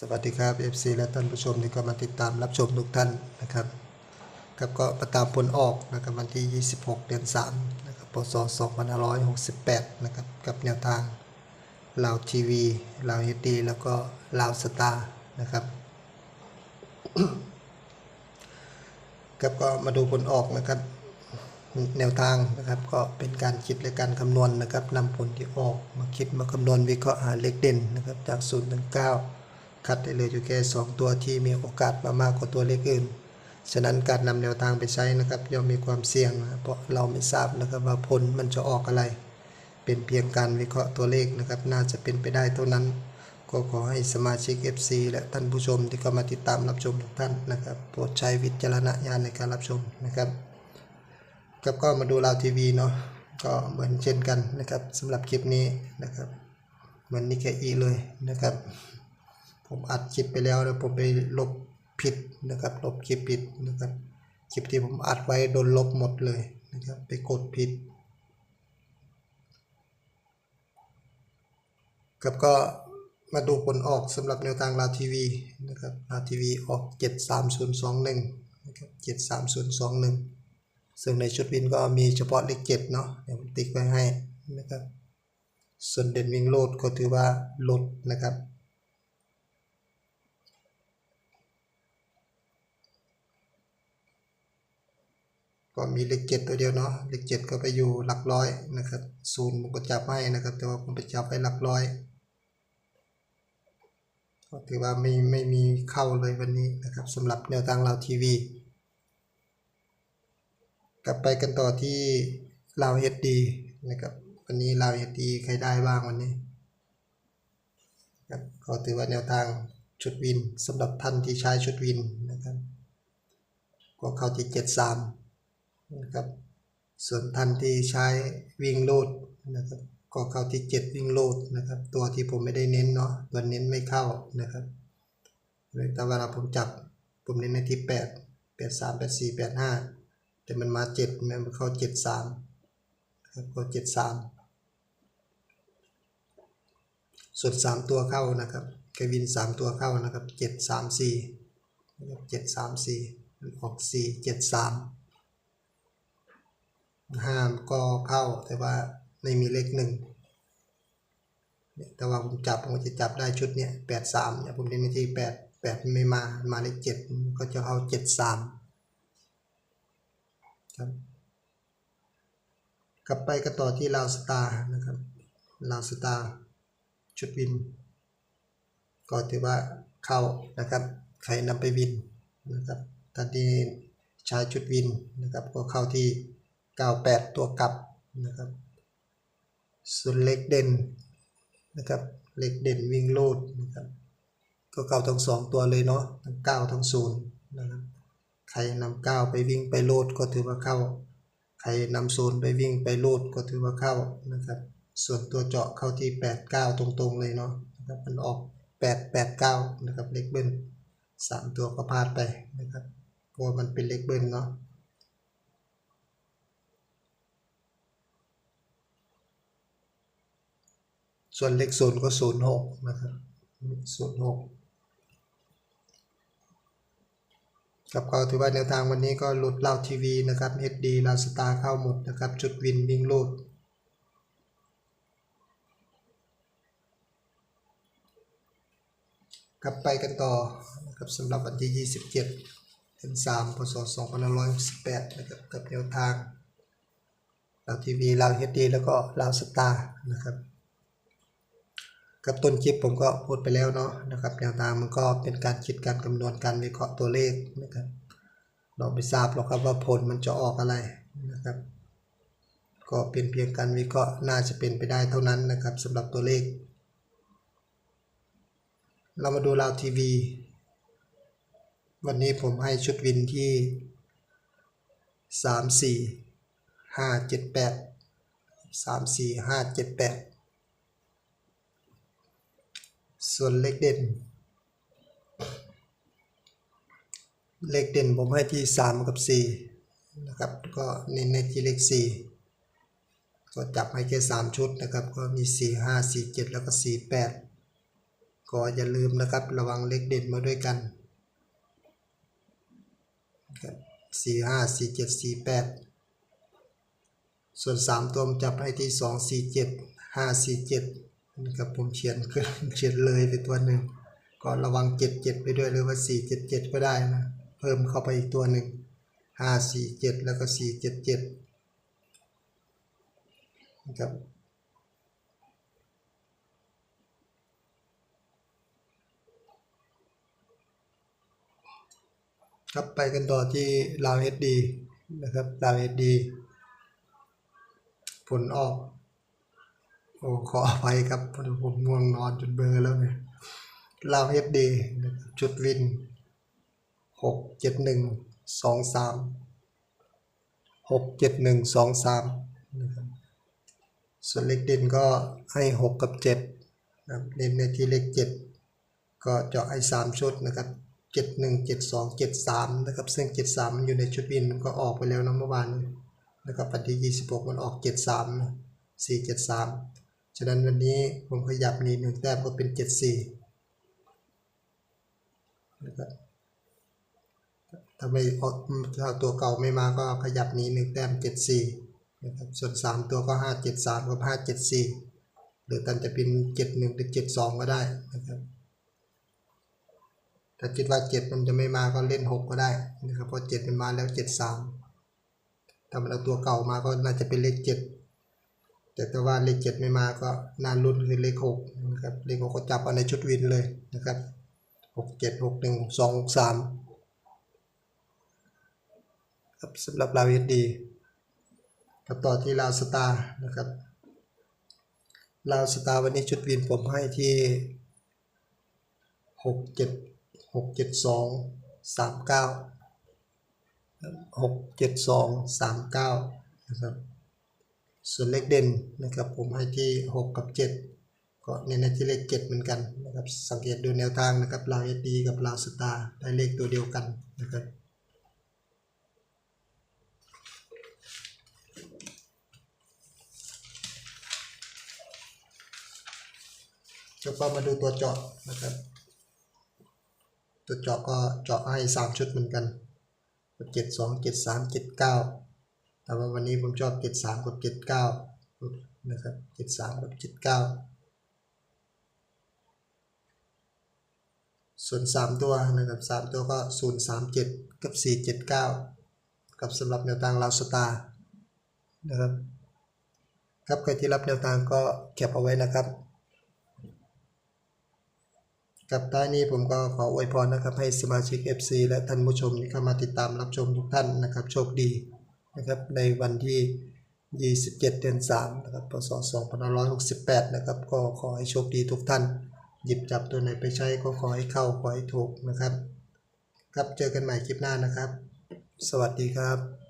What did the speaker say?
สวัสดีครับ FC และท่านผู้ชมที่ก็มาติดตามรับชมทุกท่านนะครับครับก็ประตามผลออกนะครับวันที่ 26 เดือน3นะครับพศ2568 นะครับกับแนวทางลาวทีวีลาวเฮดีแล้วก็ลาวสตาร์นะครับครับก็มาดูผลออกนะครับแนวทางนะครับก็เป็นการคิดและการคำนวณนะครับนำผลที่ออกมาคิดมาคำนวณวิเคราะห์หาเลขเด่นนะครับจาก0ถึง9 คัดได้เลยอยู่แค่ 2 ตัวที่มีโอกาสมามากกว่าตัวเลขอื่น ฉะนั้นการนำแนวทางไปใช้นะครับย่อมมีความเสี่ยงนะเพราะเราไม่ทราบนะครับว่าผลมันจะออกอะไร เป็นเพียงการวิเคราะห์ตัวเลขนะครับ น่าจะเป็นไปได้เท่านั้น ก็ขอให้สมาชิก FC และท่านผู้ชมที่เข้ามาติดตามรับชมทุกท่านนะครับโปรดใช้วิจารณญาณในการรับชมนะครับครับก็มาดูลาวทีวีเนาะก็เหมือนเช่นกันนะครับสำหรับคลิปนี้นะครับเหมือนนิเคอีเลยนะครับ ผมอัดคลิปไปแล้วแล้วผมไปลบผิดนะครับ ลบคลิปผิดนะครับ คลิปที่ผมอัดไว้โดนลบหมดเลยนะครับ ไปกดผิดครับก็มาดูผลออกสำหรับแนวทางลาทีวีนะครับลาทีวีออก 73021นะครับ73021 ซึ่งในชุดวินก็มีเฉพาะเลขเจ็ดเนาะเดี๋ยวผมติ๊กไว้ให้นะครับ ส่วนเด่นวิ่งโลดก็ถือว่าลดนะครับ ก็มีเลขเจ็ดตัวเดียวเนาะเลขเจ็ดก็ไปอยู่หลักร้อยนะครับศูนย์ผมก็จับให้นะครับ แต่ว่าผมไปจับไว้หลักร้อยก็ถือว่าไม่ไม่มีเข้าเลยวันนี้นะครับสำหรับแนวทางเราทีวี กลับไปกันต่อที่ลาวเฮดดีนะครับวันนี้ลาวเฮดดีใครได้บ้างวันนี้ครับก็ถือว่าแนวทางชุดวินสำหรับท่านที่ใช้ชุดวินนะครับก็เข้าที่เจ็ดสาม นะครับส่วนท่านที่ใช้วิ่งโลดนะครับก็เข้าที่เจ็ดวิ่งโลดนะครับ ตัวที่ผมไม่ได้เน้นเนาะตัวเน้นไม่เข้านะครับแต่เวลาผมจับผมเน้นในที่แปดแปดสามแปดสี่แปดห้าแต่มันมาเจ็ดมันเข้าเจ็ดสามครับก็เจ็ดสามส่วนสามตัวเข้านะครับกวินสามตัวเข้านะครับเจ็ดสามสี่เจ็ดสามสี่ออกสี่เจ็ดสาม ห้ามก็เข้าแต่ว่าไม่มีเลขหนึ่งเนี่ยแต่ว่าผมจับผมจะจับได้ชุดเนี้ยแปดสามเนี่ยผมเล่นในที่แปดแปดไม่มามาเลขเจ็ดก็จะเข้าเจ็ดสามครับกลับไปก็ต่อที่ลาวสตาร์นะครับลาวสตาร์ชุดวิน ก็ถือว่าเข้านะครับใครนำไปวินนะครับท่านที่ใช้ชุดวินนะครับก็เข้าที่ 98 ตัวกลับนะครับ ส่วนเล็กเด่นนะครับเล็กเด่นวิ่งโลดนะครับก็เข้าทั้งสองตัวเลยเนาะทั้ง9ทั้ง0นะครับใครนำก้าไปวิ่งไปโลดก็ถือว่าเข้า ใครนำโซนไปวิ่งไปโลดก็ถือว่าเข้านะครับ ส่วนตัวเจาะเข้าที่ 8 9 ตรงๆเลยเนาะนะครับมันออก 8 8 9 นะครับเลขเบิ้ลสามตัวก็พลาดไปนะครับเพราะมันเป็นเลขเบิ้ลเนาะ ส่วนเลขศูนย์ก็ศูนย์หกนะครับศูนย์หกกับก็ถือว่าแนวทางวันนี้ก็หลุดเล่าทีวีนะครับ HD ลาสตาร์เข้าหมดนะครับ จุดวินวิ่งโลดกลับไปกันต่อนะครับสำหรับวันที่ 27เดือน3พศ2568นะครับกับแนวทางลาวทีวีลาว HD แล้วก็ลาวสตาร์นะครับ กับต้นคลิปผมก็พูดไปแล้วเนาะนะครับแนวทางมันก็เป็นการคิดการคำนวณการวิเคราะห์ตัวเลขนะครับเราไม่ทราบหรอกครับว่าผลมันจะออกอะไรนะครับ ก็เป็นเพียงการวิเคราะห์น่าจะเป็นไปได้เท่านั้นนะครับสำหรับตัวเลข เรามาดูราวทีวี วันนี้ผมให้ชุดวินที่ 3 4 5 7 8 3 4 5 7 8 ส่วนเลขเด่น เลขเด่นผมให้ที่ 3 กับ 4 นะครับ ก็เน้นในที่เลข 4 ก็จับให้แค่3ชุดนะครับ ก็มี 4 5 4 7 แล้วก็ 4 8 ก็อย่าลืมนะครับ ระวังเลขเด่นมาด้วยกันสี่ห้าสี่เจ็ดสี่แปดส่วนสามตัวจับให้ที่สองสี่เจ็ดห้าสี่เจ็ด นะครับผมเขียนเขียนเลยไปตัวหนึ่งก็ระวังเจ็ดเจ็ดไปด้วยหรือว่าสี่เจ็ดเจ็ดก็ได้นะ เพิ่มเข้าไปอีกตัวหนึ่งห้าสี่เจ็ดแล้วก็สี่เจ็ดเจ็ดนะครับครับไปกันต่อที่ลาวเอสดีนะครับลาวเอสดีผลออกโอ้ ขออภัยครับผมง่วงนอนจนเบลอแล้วเนี่ยลาวเอสดีจุดวินหกเจ็ดหนึ่งสองสามหกเจ็ดหนึ่งสองสามนะครับส่วนเลขเด่นก็ให้หกกับเจ็ดนะครับเด่นในที่เลขเจ็ดก็เจาะไอ้สามชุดนะครับเจ็ดหนึ่งเจ็ดสองเจ็ดสามนะครับซึ่งเจ็ดสามมันอยู่ในชุดวินมันก็ออกไปแล้วนะเมื่อวานนี้นะครับวันที่ยี่สิบหกมันออกเจ็ดสามสี่เจ็ดสาม ฉะนั้นวันนี้ผมขยับนี่หนึ่งแต้มก็เป็นเจ็ดสี่ถ้าไม่ถ้าตัวเก่าไม่มาก็ขยับนี้หนึ่งแต้มเจ็ดสี่นะครับส่วนสามตัวก็ห้าเจ็ดสามกับห้าเจ็ดสี่หรือตันจะเป็นเจ็ดหนึ่งหรือเจ็ดสองก็ได้นะครับถ้าคิดว่าเจ็ดมันจะไม่มาก็เล่นหกก็ได้นะครับเพราะเจ็ดมันมาแล้วเจ็ดสามถ้ามันเอาตัวเก่ามาก็น่าจะเป็นเลขเจ็ด แต่ถ้าว่าเลขเจ็ดไม่มาก็น่าลุ้นคือเลขหกนะครับเลขหกก็จับเอาในชุดวินเลยนะครับหกเจ็ดหกหนึ่งสองสามครับสำหรับลาวเอสดีกับต่อที่ลาวสตาร์นะครับลาวสตาร์วันนี้ชุดวินผมให้ที่หกเจ็ดหกเจ็ดสองสามเก้าหกเจ็ดสองสามเก้านะครับ ส่วนเลขเด่นนะครับผมให้ที่ 6 กับ 7 ก็เน้นให้ที่เลข 7 เหมือนกันนะครับสังเกตดูแนวทางนะครับลาวเอดีกับลาวสตาร์ได้เลขตัวเดียวกันนะครับจะก็มาดูตัวเจาะนะครับ ตัวเจาะก็เจาะให้ 3 ชุดเหมือนกัน 7 2 7 3 7 9 แต่ว่าวันนี้ผมชอบเจ็ดสามกับเจ็ดเก้านะครับเจ็ดสามกับเจ็ดเก้าส่วนสามตัวนะครับสามตัวก็ศูนย์สามเจ็ดกับสี่เจ็ดเก้ากับสำหรับแนวทางลาวสตาร์นะครับครับใครที่รับแนวทางก็เก็บเอาไว้นะครับกับท้ายนี้ผมก็ขออวยพรนะครับให้สมาชิก FC และท่านผู้ชมที่เข้ามาติดตามรับชมทุกท่านนะครับ โชคดี นะครับในวันที่ 27 เดือน3นะครับพศ2568 นะครับก็ขอให้โชคดีทุกท่าน หยิบจับตัวไหนไปใช้ก็ขอให้เข้าขอให้ถูกนะครับ ครับเจอกันใหม่คลิปหน้านะครับ สวัสดีครับ